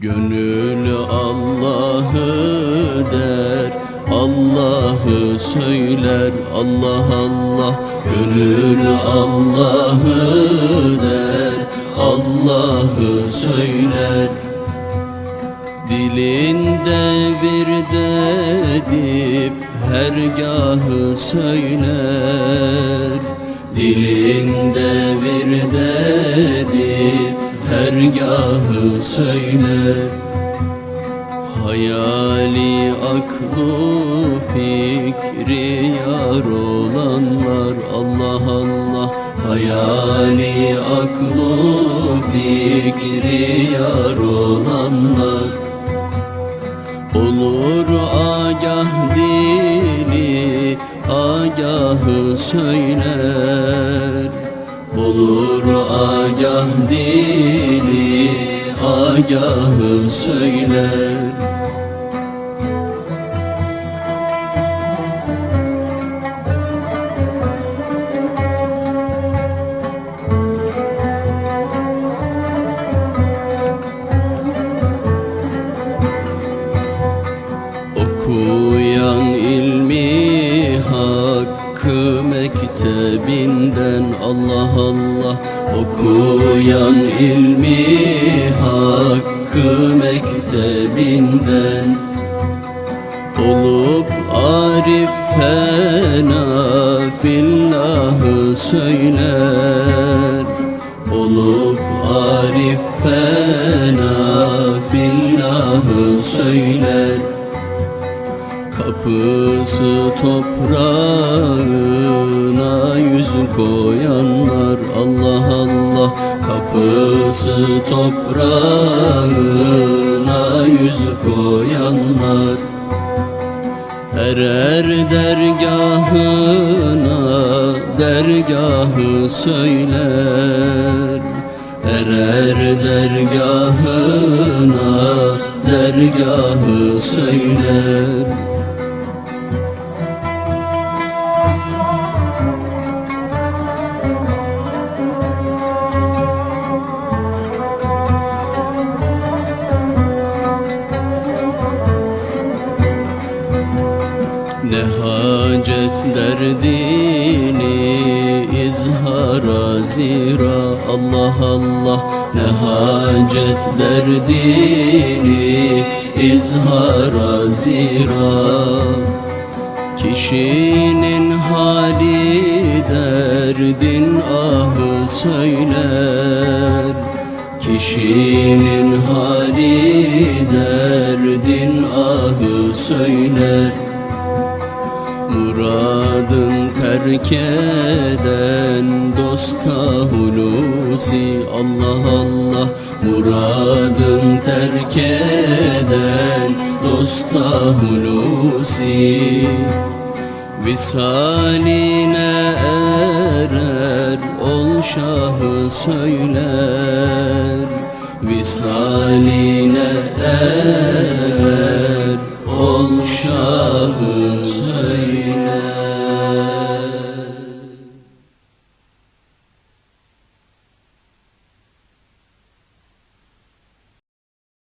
Gönül Allah'ı der Allah'ı söyler Allah Allah. Gönül Allah'ı der Allah'ı söyler. Dilinde bir dedip hergahı söyler. Dilinde bir dedip hergahı söyler Hayali aklı fikri yar olanlar. Allah Allah. Hayali aklı fikri yar olanlar. Olur agah dili agahı söyler. Olur agah dili agahı söyler Okuyan mektebinden Allah Allah Okuyan ilmi hakkı mektebinden Olup arif fena fillahı söyler. Olup arif fena fillahı söyler. Kapısı toprağına toprağına yüz koyanlar Erer dergahına dergahı söyler. Erer dergahına dergahı söyler Ne hacet derdini izhara zira. Allah Allah. Ne hacet derdini izhara zira. Kişinin hali derdin ahı söyler. Kişinin hali derdin ahı söyler Muradın terk eden dosta hulusi. Allah Allah. Muradın terk eden dosta hulusi. Visaline erer ol şahı söyler. Visaline erer